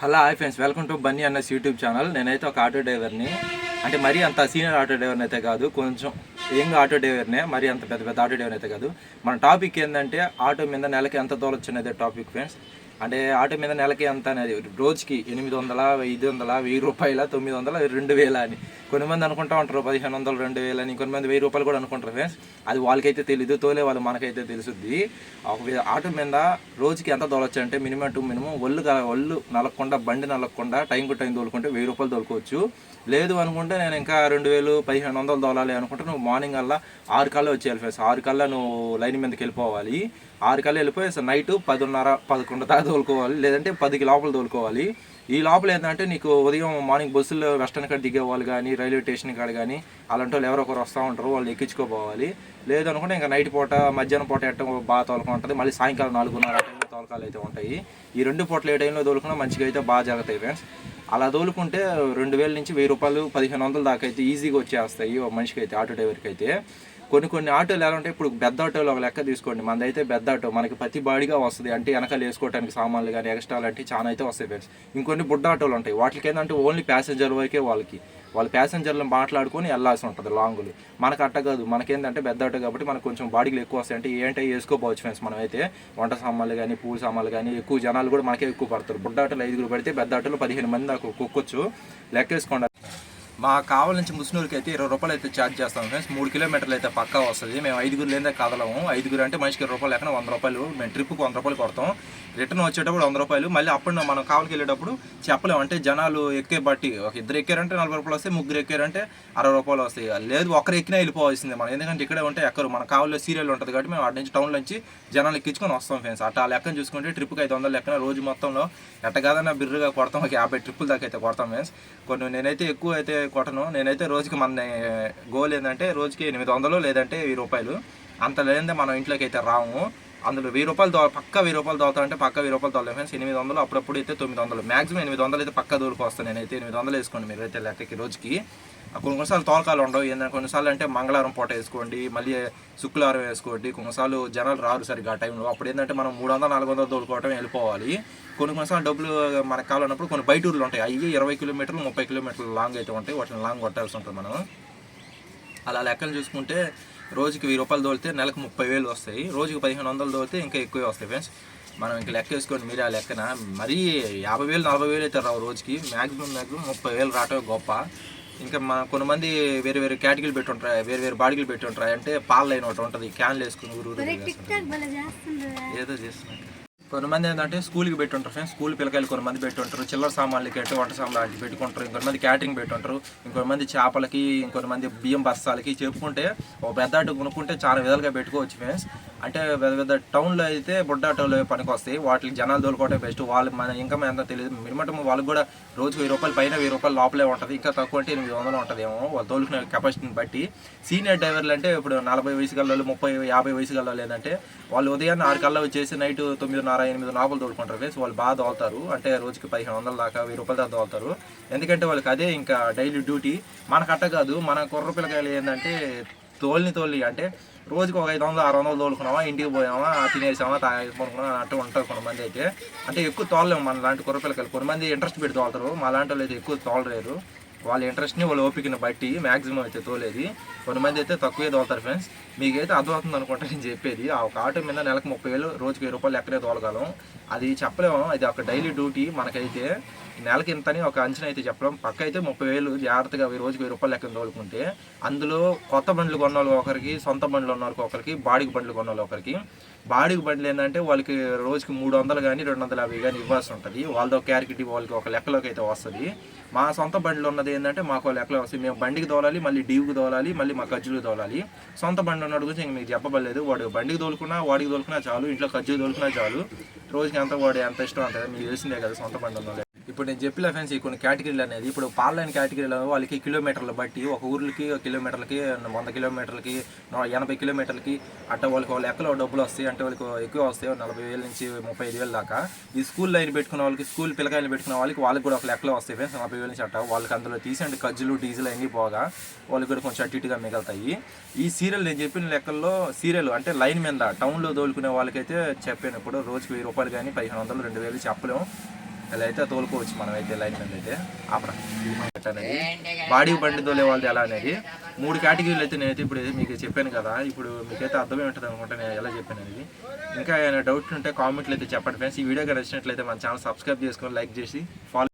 Hello hi friends. Welcome to Bunny అన్నస్ YouTube channel. నేనైతే ఒక auto డ్రైవర్ని. అంటే మరీ అంత సీనియర్ ఆటో డ్రైవర్ని అయితే కాదు కొంచెం యంగ్ ఆటో డ్రైవర్నే మరీ అంత పెద్ద పెద్ద ఆటో డ్రైవర్ అయితే కాదు. మన టాపిక్ ఏంటంటే ఆటో మీద నెలకి ఎంత తోలొచ్చు అనేది టాపిక్ ఫ్రెండ్స్. అంటే ఆటో మీద నెలకి ఎంత అనేది రోజుకి ఎనిమిది వందల ఐదు వందల వెయ్యి రూపాయల తొమ్మిది వందల రెండు వేల అని. కొంతమంది అనుకుంటా ఉంటారు పదిహేను వందలు రెండు వేలు అని. కొంతమంది వెయ్యి రూపాయలు కూడా అనుకుంటారు ఫ్రెండ్స్ అది వాళ్ళకైతే తెలియదు తోలే వాళ్ళు మనకైతే తెలుసుద్ది. ఒక ఆటో మీద రోజుకి ఎంత తోలొచ్చు అంటే మినిమం టు మినిమం ఒళ్ళు ఒళ్ళు నలగకుండా బండి నలగకుండా టైంకు టైం తోలుకుంటే వెయ్యి రూపాయలు తోలుకోవచ్చు. లేదు అనుకుంటే నేను ఇంకా రెండు వేలు పదిహేను వందలు తోలాలి అనుకుంటే నువ్వు మార్నింగ్ అలా ఆరు కల్లా వచ్చేయాలి ఫ్రెండ్స్ ఆరు కల్లా నువ్వు లైన్ మీదకి వెళ్ళిపోవాలి. ఆరు కల్లా వెళ్ళిపోయి నైట్ పదిన్నర పదకొండు దాకా తోలుకోవాలి లేదంటే పదికి లోపల తోలుకోవాలి. ఈ లోపల ఏంటంటే నీకు ఉదయం మార్నింగ్ బస్సులో వెస్టర్న్ కాడ దిగే వాళ్ళు కానీ రైల్వే స్టేషన్ కాడ కానీ అలాంటి వాళ్ళు ఎవరో ఒకరు వస్తూ ఉంటారు వాళ్ళు ఎక్కించుకోపోవాలి. లేదనుకుంటే ఇంకా నైట్ పూట మధ్యాహ్నం పూట ఎట్టం బాగా తోలుకుంటుంది మళ్ళీ సాయంకాలం నాలుగున్నర టైంలో తోలకాలు అయితే ఉంటాయి. ఈ రెండు పూటలు ఏ టైంలో తోలుకున్నా మంచిగా అయితే బాగా జరుగుతాయి ఫ్రెండ్స్ అలా తోలుకుంటే రెండు వేల నుంచి వెయ్యి రూపాయలు పదిహేను వందల దాకా అయితే ఈజీగా వచ్చేస్తాయి మనిషికి అయితే ఆటో డ్రైవర్కి అయితే కొన్ని కొన్ని ఆటోలు ఎలా ఉంటాయి? ఇప్పుడు పెద్ద ఆటోలు ఒక లెక్క తీసుకోండి. మనదైతే పెద్ద ఆటో. మనకి ప్రతి బాడీగా వస్తుంది. అంటే వెనకాల వేసుకోవడానికి సామాన్లు కానీ ఎక్స్ట్రా లాంటి చాలా అయితే వస్తాయి ఫ్రెండ్స్ ఇంకొన్ని బుడ్డ ఆటోలు ఉంటాయి. వాటికి ఏంటంటే ఓన్లీ ప్యాసింజర్ వరకే వాళ్ళకి. వాళ్ళ ప్యాసింజర్లు మాట్లాడుకొని వెళ్ళాల్సి ఉంటుంది లాంగులు మనకు అట్ట కాదు. మనకేంటంటే పెద్ద ఆటో కాబట్టి మనకు కొంచెం బాడీలు ఎక్కువ వస్తాయి. అంటే ఏంటంటే వేసుకోపోవచ్చు ఫ్రెండ్స్ మనం అయితే వంట సామాన్లు కానీ పూల సామాన్లు కానీ ఎక్కువ జనాలు కూడా మనకే ఎక్కువ పడతారు. బుడ్డ ఆటోలు ఐదుగురు పడితే పెద్ద ఆటోలు పదిహేను మంది దాకా కుక్కొచ్చు లెక్కేసుకోండి. మా కావల నుంచి ముస్నూరుకి అయితే ఇరవై రూపాయలు అయితే ఛార్జ్ చేస్తాం ఫ్రెండ్స్ మూడు కిలోమీటర్లు అయితే పక్కా వస్తుంది. మేము ఐదుగురు లేదా కదలము. ఐదుగురు అంటే మనిషికి ఇరవై రూపాయలు లేకుండా వంద రూపాయలు. మేము ట్రిప్కి వంద రూపాయలు కొడతాం. రిటర్న్ వచ్చేటప్పుడు వంద రూపాయలు. మళ్ళీ అప్పుడు మనం కావలికి వెళ్ళేటప్పుడు చెప్పలేము అంటే జనాలు ఎక్కే బట్టి ఒక ఇద్దరు ఎక్కారంటే నలభై రూపాయలు వస్తాయి. ముగ్గురు ఎక్కారంటే అరవై రూపాయలు వస్తాయి. లేదు ఒకరు ఎక్కినా వెళ్ళిపోవాల్సిందే మనం. ఎందుకంటే ఇక్కడే ఉంటే ఎక్కరు. మన కావలిలో సీరియల్ ఉంటుంది కాబట్టి మేము అటు నుంచి టౌన్ నుంచి జనాలు ఎక్కించుకొని వస్తాం ఫ్రెండ్స్ అట్లా ఆ లెక్కన చూసుకుంటే ట్రిప్కి ఐదు వందలు లెక్కన రోజు మొత్తంలో ఎట్ట కాదన్నా బిర్రుగా కొడతాం. ఒక యాభై ట్రిప్పుల దాకా అయితే కొడతాం ఫ్రెండ్స్ కొన్ని నేనైతే ఎక్కువ అయితే కొట్టను. నేనైతే రోజుకి మన గోల్ ఏంటంటే రోజుకి ఎనిమిది వందలు లేదంటే వెయ్యి రూపాయలు. అంత లేదంటే మనం ఇంట్లోకి అయితే రాము. అందులో వెయ్యి రూపాయలు దో పక్క వెయ్యి రూపాయలు దోతారంటే పక్క వెయ్యి రూపాయలు దోలేదు ఫ్రెండ్స్ ఎనిమిది వందలు అప్పుడప్పుడు అయితే తొమ్మిది వందలు. మాక్సిమం ఎనిమిది వందలు అయితే పక్క దూరకు వస్తాను నేనైతే ఎనిమిది వందలు వేసుకోండి మీరు అయితే లెక్కకి రోజుకి. కొన్ని కొన్నిసార్లు తోలకాలు ఉండవు. ఏంటంటే కొన్నిసార్లు అంటే మంగళవారం పూట వేసుకోండి మళ్ళీ శుక్రవారం వేసుకోండి. కొన్నిసార్లు జనాలు రారు సరిగ్గా ఆ టైంలో. అప్పుడు ఏంటంటే మనం మూడు వందలు నాలుగు వందలు తోలుకోవటం వెళ్ళిపోవాలి. కొన్ని కొన్నిసార్లు డబ్బులు మనకు కావాలన్నప్పుడు కొన్ని బయట ఊర్లు ఉంటాయి. అవి ఇరవై కిలోమీటర్లు ముప్పై కిలోమీటర్లు లాంగ్ అయితే ఉంటాయి. వాటిని లాంగ్ కొట్టాల్సి ఉంటుంది మనం. అలా లెక్కలు చూసుకుంటే రోజుకి వెయ్యి రూపాయలు తోలితే నెలకు ముప్పై వేలు వస్తాయి. రోజుకి పదిహేను వందలు తోలితే ఇంకా ఎక్కువే వస్తాయి ఫ్రెండ్స్. మనం ఇంకా లెక్క వేసుకోండి మీరే ఆ లెక్కన. మరీ యాభై వేలు నలభై వేలు అయితే రావు రోజుకి. మ్యాక్సిమం మ్యాక్సిమం ముప్పై వేలు రావటం గొప్ప. ఇంకా మన కొంతమంది వేరే వేరే కేటగిరీలు పెట్టి ఉంటారు? వేరే వేరే బాడీలు పెట్టి ఉంటారు? అంటే పాల లైన్ ఒకటి ఉంటుంది. క్యాన్లు వేసుకుని ఊరు. ఏదో చేస్తున్నాం కొంతమంది ఏంటంటే స్కూల్కి పెట్టి ఉంటారు ఫ్రెండ్స్. స్కూల్ పిల్లకాయలు కొంతమంది పెట్టి ఉంటారు చిల్లర సామాన్లకి అంటే వంట సామాన్లు పెట్టుకుంటారు ఇంకొంతమంది క్యాటరింగ్ పెట్టి ఉంటారు ఇంకొంతమంది చేపలకి ఇంకొంతమంది బియ్యం బస్తాలకి చెప్పుకుంటే ఒక పెద్ద ఆటో కొనుక్కుంటే చాలా విధాలుగా పెట్టుకోవచ్చు ఫ్రెండ్స్. అంటే పెద్ద పెద్ద టౌన్లో అయితే బుడ్డ ఆటోలు పనికి వస్తాయి వాటికి జనాలు తోలుకోవటం బెస్ట్. వాళ్ళు మన ఇంకా ఎంత తెలియదు. మినిమం వాళ్ళకి కూడా రోజుకి వెయ్యి రూపాయలు పైన వెయ్యి రూపాయలు లోపలే ఉంటుంది. ఇంకా తక్కువ అంటే ఎనిమిది వందలు ఉంటుంది ఏమో వాళ్ళు తోలుకునే కెపాసిటీని బట్టి. సీనియర్ డ్రైవర్లు అంటే ఇప్పుడు నలభై వయసు గల్లో ముప్పై యాభై వయసు గల్లో ఏంటంటే వాళ్ళు ఉదయాన్నే ఆరు కల్లా వచ్చేసి నైట్ తొమ్మిదిన్నర ఎనిమిది లోపల తోలుకుంటారు ఫ్రెండ్స్ వాళ్ళు బాగా తోలుతారు. అంటే రోజుకి పదిహేను వందల దాకా వెయ్యి రూపాయల దాకా తోలుతారు. ఎందుకంటే వాళ్ళకి అదే ఇంకా డైలీ డ్యూటీ. మనకు అట్ట కాదు. మన కుర్ర పిల్లకాయలు ఏంటంటే తోలిని తోలి అంటే రోజుకి ఒక ఐదు వందలు ఆరు వందలు తోలుకున్నామా ఇంటికి పోయామా తినేసామా తాగేసుకున్నామా అంటూ ఉంటారు కొంతమంది అయితే. అంటే ఎక్కువ తోలలేము. మన లాంటి కుర్ర పిల్లకాయలు కొంతమంది ఇంట్రెస్ట్ పెట్టి తోలుతారు. మా లాంటి వాళ్ళు అయితే ఎక్కువ తోలలేరు. వాళ్ళ ఇంట్రెస్ట్ని వాళ్ళ ఓపికని బట్టి మ్యాక్సిమం అయితే తోలేది. కొంతమంది అయితే తక్కువే తోలుతారు ఫ్రెండ్స్ మీకైతే అర్థమవుతుంది అనుకుంటా నేను చెప్పేది. ఆ ఒక ఆటో మీద నెలకు ముప్పై వేలు రోజుకి వెయ్యి రూపాయలు ఎక్కడే తోలగలం. అది చెప్పలేము. అది ఒక డైలీ డ్యూటీ మనకైతే. నెలకి ఇంతని ఒక అంచనా అయితే చెప్పలేం. పక్క అయితే ముప్పై వేలు జాగ్రత్తగా వెయ్యి రోజుకి వెయ్యి రూపాయలు లెక్కన తోలుకుంటే అందులో కొత్త బండ్లు కొన్న వాళ్ళు ఒకరికి సొంత బండ్లు ఉన్న ఒకరికి బాడిగ బండ్లు కొన్న వాళ్ళు ఒకరికి బాడీకి బండ్లు ఏంటంటే వాళ్ళకి రోజుకి మూడు వందలు కానీ రెండు వందల యాభై కానీ ఇవ్వాల్సి ఉంటుంది. వాళ్ళతో క్యారిటీ వాళ్ళకి ఒక లెక్కలోకి అయితే వస్తుంది. మా సొంత బండ్లు ఉన్నది ఏంటంటే మాకు లెక్కలో వస్తుంది. మేము బండికి తోలాలి మళ్ళీ డీవుకి తోలాలి మళ్ళీ మా ఖర్జులు తోలాలి. సొంత బండి ఉన్నాడు గురించి ఇంక మీకు చెప్పబడలేదు. వాడు బండికి తోలుకున్నా వాడికి తోలుకున్నా చాలు. ఇంట్లో ఖర్చులు తోలుకున్నా చాలు. రోజుకి ఎంత వాడు ఎంత ఇష్టం అంత మీకు తెలిసిందే కదా సొంత బండి ఉన్నది ఇప్పుడు నేను చెప్పిన ఫ్రెండ్స్ ఈ కొన్ని కేటగిరీలు అనేది ఇప్పుడు పాలైన కేటగిరీలో వాళ్ళకి కిలోమీటర్లు బట్టి ఒక ఊర్లకి కిలోమీటర్లకి వంద కిలోమీటర్లకి ఎనభై కిలోమీటర్లకి అట్ట వాళ్ళకి వాళ్ళ ఎక్కలో డబ్బులు వస్తాయి అంటే వాళ్ళకి ఎక్కువ వస్తాయి నలభై వేల నుంచి ముప్పై ఐదు వేల దాకా. ఈ స్కూల్ లైన్ పెట్టుకున్న వాళ్ళకి స్కూల్ పిల్లకాయలు పెట్టుకున్న వాళ్ళకి వాళ్ళకి కూడా ఒక లెక్కలో వస్తాయి ఫ్రెండ్స్ నలభై వేల నుంచి అట్ట. వాళ్ళకి అందులో తీసండి ఖర్చులు డీజిల్ అన్నీ పోగా వాళ్ళకి కూడా కొంచెం అటు ఇటుగా మిగులుతాయి. ఈ సీరియల్ నేను చెప్పిన లెక్కల్లో సీరియల్ అంటే లైన్ మీద టౌన్లో దోలుకునే వాళ్ళకైతే చెప్పాను ఇప్పుడు రోజుకి వెయ్యి రూపాయలు కానీ పదిహేను వందలు రెండు వేలు చెప్పలేము. అలా అయితే తోలుకోవచ్చు మనం అయితే లైన్ మీద అయితే ఆపరా అనేది బాడీ బండి తోలే వాళ్ళది ఎలా అనేది. మూడు కేటగిరీలు అయితే నేనైతే ఇప్పుడు మీకు చెప్పాను కదా. ఇప్పుడు మీకైతే అర్థమై ఉంటుంది అనుకుంటా నేను ఎలా చెప్పాను అనేది. ఇంకా ఏమైనా డౌట్ ఉంటే కామెంట్లు అయితే చెప్పండి ఫ్రెండ్స్ ఈ వీడియో నచ్చినట్లయితే మన ఛానల్ సబ్స్క్రైబ్ చేసుకొని లైక్ చేసి ఫాలో